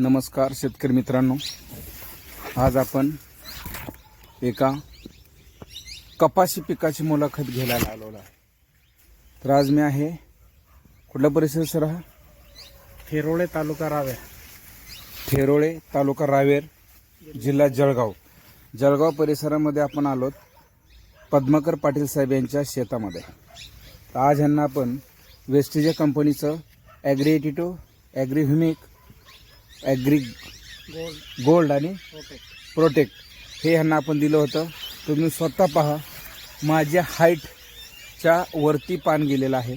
नमस्कार शेतकरी मित्रांनो. आज आपण एका कपाशी पिकाची मुलाखत घ्यायला आलेलो आहे. तर आज मी आहे कुठला परिसर सर हा? फेरोळे तालुका राव्या ठेरोळे तालुका रावेर जिल्हा जळगाव. जळगाव परिसरामध्ये आपण आलोत पद्माकर पाटील साहेब यांच्या शेतामध्ये. आज ह्यांना आपण वेस्टेज कंपनीचं ॲग्री एटिटो ॲग्री गोल्ड गोल्ड आणि प्रोटेक्ट हे ह्यांना आपण दिलं होतं. तुम्ही स्वतः पहा माझ्या हाईटच्या वरती पान गेलेलं आहे.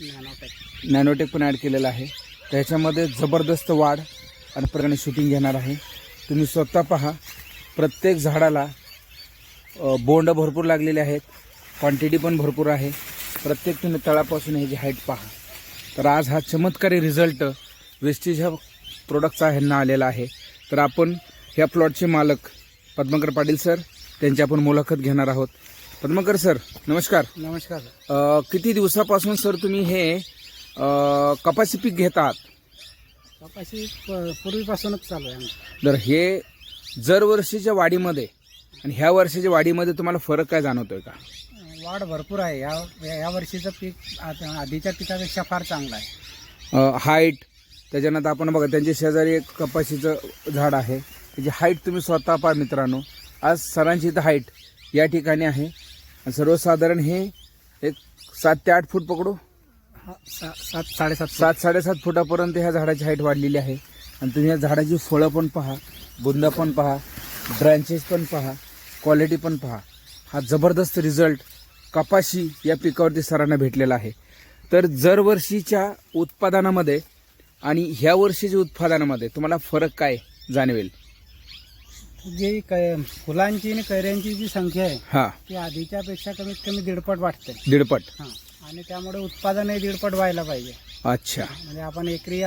नॅनोटेक नॅनोटेक पण ॲड केलेलं आहे. त्याच्यामध्ये जबरदस्त वाढ आणि प्रकारे शूटिंग घेणार आहे. तुम्ही स्वतः पहा प्रत्येक झाडाला बोंड भरपूर लागलेले आहेत. क्वांटिटी पण भरपूर आहे. प्रत्येक तुम्ही तळापासून ह्याची हाईट पहा. तर आज हा चमत्कारी रिझल्ट वेस्टेज ह्या प्रोडक्टचा ह्यांना आलेला आहे. तर आपण ह्या प्लॉटचे मालक पद्मकर पाटील सर त्यांची आपण मुलाखत घेणार आहोत. पद्मकर सर नमस्कार. नमस्कार. अ, किती दिवसापासून सर तुम्ही हे अ, कपाशी पीक घेतात? कपाशी प- पूर्वीपासूनच चालू आहे आमचं. तर हे जर वर्षीच्या वाढीमध्ये आणि ह्या वर्षाच्या वाढीमध्ये तुम्हाला फरक काय जाणवतोय का? वाढ भरपूर आहे. या या वर्षीचं पीक आता आधीच्या पिकापेक्षा फार चांगलं आहे. हाईट त्याच्यानंतर आपण बघा त्यांच्या शेजारी एक कपाशीचं झाड आहे. त्याची हाईट तुम्ही स्वतः पहा मित्रांनो. आज सरांची इथं हाईट या ठिकाणी आहे. आणि सर्वसाधारण हे एक सात ते आठ फूट पकडू. हा, सा- सात साडेसात सात साडेसात फुटापर्यंत ह्या झाडाची हाईट वाढलेली आहे. आणि तुम्ही या झाडाची फळं पण पहा बुंदा पण पहा ब्रँचेस पण पहा क्वालिटी पण पहा. हा जबरदस्त रिझल्ट कपाशी या पिकावरती सरांना भेटलेला आहे. तर दरवर्षीच्या उत्पादनामध्ये आणि ह्या वर्षीच्या उत्पादनामध्ये तुम्हाला फरक काय जाणवेल? जी कै फुलांची आणि कैऱ्यांची जी संख्या आहे हा. ती आधीच्या पेक्षा कमीत कमी दीडपट वाटते दीडपट. हां. आणि त्यामुळे उत्पादनही दीडपट व्हायला पाहिजे. अच्छा. म्हणजे आपण एकरी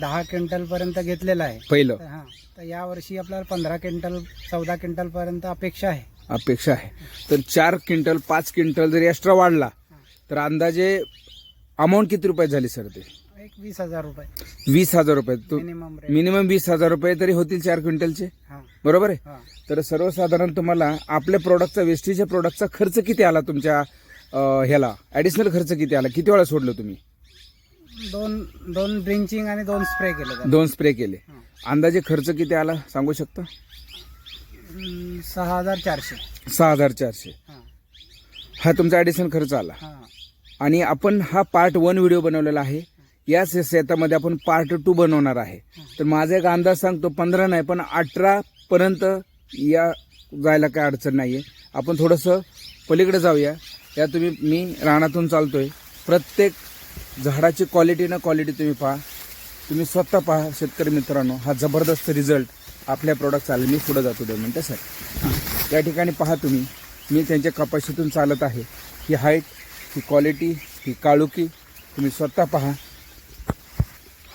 दहा क्विंटल पर्यंत घेतलेलं आहे. पहिलं. तर हां. तर या वर्षी आपल्याला पंधरा क्विंटल चौदा क्विंटल पर्यंत अपेक्षा आहे. अपेक्षा आहे. तर चार क्विंटल पाच क्विंटल जर एक्स्ट्रा वाढला तर अंदाजे अमाऊंट किती रुपये झाली सर ते? एक वीस हजार रुपये. वीस हजार रुपये. तो मिनिमम रेट मिनिमम वीस हजार रुपये तरी होतील चार क्विंटलचे? हां. बरोबर आहे? हां. तर सर्वसाधारण तुम्हाला आपल्या प्रोडक्टचा वेस्टीजच्या प्रोडक्टचा खर्च किती आला तुमच्या अं, ह्याला? ऍडिशनल खर्च किती आला? किती वेळा सोडलं तुम्ही? दोन दोन ड्रिंचिंग आणि दोन स्प्रे केले त्याला. दोन स्प्रे केले. हां. अंदाजे खर्च किती आला? सांगू शकता? हम्म, सहा हजार चारशे. सहा हजार चारशे. हां. हा तुमचा ऍडिशनल खर्च आला. हां. आणि आपण हा पार्ट वन व्हिडिओ बनवलेला आहे. याच शेतामध्ये आपण पार्ट टू बनवणार आहे. तर माझा एक अंदाज सांगतो पंधरा नाही पण अठरा पर्यंत या जायला काय अडचण नाही आहे आपण थोडंसं पलीकडे जाऊया. या तुम्ही मी रानातून चालतोय. प्रत्येक झाडाची क्वालिटी ना क्वालिटी तुम्ही पहा. तुम्ही स्वतः पहा शेतकरी मित्रांनो हा जबरदस्त रिझल्ट आपल्या प्रोडक्ट चालेल. मी पुढं जातो दोन मिनटं सर या ठिकाणी पहा तुम्ही. मी त्यांच्या कपाशीतून चालत आहे. ही हाईट ही क्वालिटी ही काळुकी तुम्ही स्वतः पहा.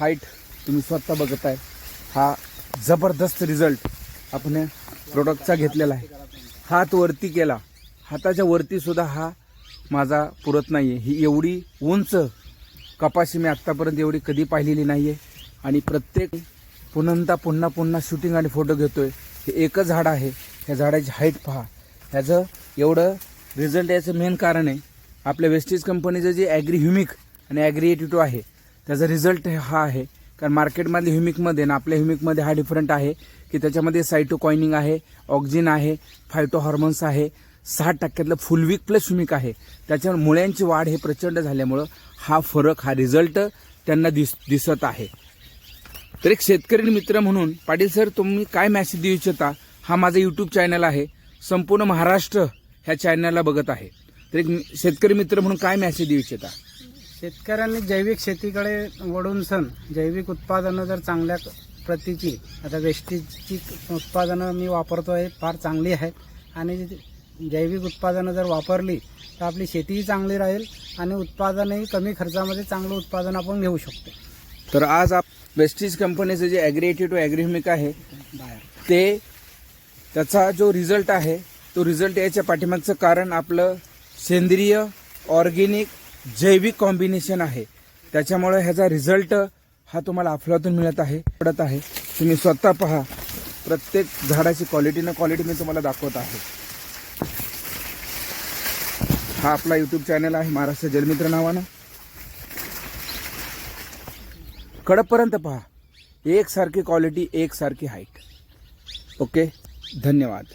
हाईट तुम्ही स्वतः बघत आहे हा जबरदस्त रिझल्ट आपण या प्रोडक्टचा घेतलेला आहे. हात वरती केला. हाताच्या वरतीसुद्धा हा माझा पुरत नाही आहे ही एवढी उंच कपाशी मी आत्तापर्यंत एवढी कधी पाहिलेली नाही आहे आणि प्रत्येक पुन्हा पुन्हा पुन्हा शूटिंग आणि फोटो घेतोय. हे एकच झाड आहे. ह्या झाडाची हाईट पहा. ह्याचं एवढं रिझल्ट याचं मेन कारण आहे. आपल्या वेस्टेज कंपनीचं जे ॲग्री ह्युमिक आणि ॲग्री एटिटो आहे त्याचा रिझल्ट हा आहे. कारण मार्केटमधल्या ह्युमिकमध्ये ना आपल्या ह्युमिकमध्ये हा डिफरंट आहे की त्याच्यामध्ये सायटोकॉइनिंग आहे ऑक्झिन आहे फायटो हॉर्मोन्स आहे. सहा टक्क्यातलं फुलवीक प्लस ह्युमिक आहे. त्याच्या मुळ्यांची वाढ हे प्रचंड झाल्यामुळं हा फरक हा रिझल्ट त्यांना दिस दिसत आहे. तर एक शेतकरी मित्र म्हणून पाटील सर तुम्ही काय मॅसेज देऊ इच्छिता? हा माझा यूट्यूब चॅनल आहे. संपूर्ण महाराष्ट्र ह्या चॅनलला बघत आहे. तर एक शेतकरी मित्र म्हणून काय मॅसेज देऊ इच्छिता? शेतकऱ्यांनी जैविक शेतीकडे वळून सण जैविक उत्पादनं जर चांगल्या प्रतीची आता वेस्टेजची उत्पादनं मी वापरतो आहे फार चांगली आहेत. आणि जैविक उत्पादनं जर वापरली तर आपली शेतीही चांगली राहील आणि उत्पादनही कमी खर्चामध्ये चांगलं उत्पादन आपण घेऊ शकतो. तर आज आप वेस्टीज कंपनीचं जे ॲग्रेटी टू ॲग्रिमिक आहे ते त्याचा जो रिझल्ट आहे तो रिझल्ट याच्या पाठीमागचं कारण आपलं सेंद्रिय ऑर्गेनिक जैविक कॉम्बिनेशन आहे. त्याच्यामुळे ह्याचा रिझल्ट हा तुम्हाला अफलातून मिळत आहे पडत आहे. तुम्ही स्वतः पहा प्रत्येक झाडाची क्वालिटी ना क्वालिटी मी तुम्हाला दाखवत आहे. हा आपला यूट्यूब चॅनल आहे महाराष्ट्र जलमित्र नावानं. कडपर्यंत पहा एकसारखी क्वालिटी एकसारखी हाईट ओके धन्यवाद.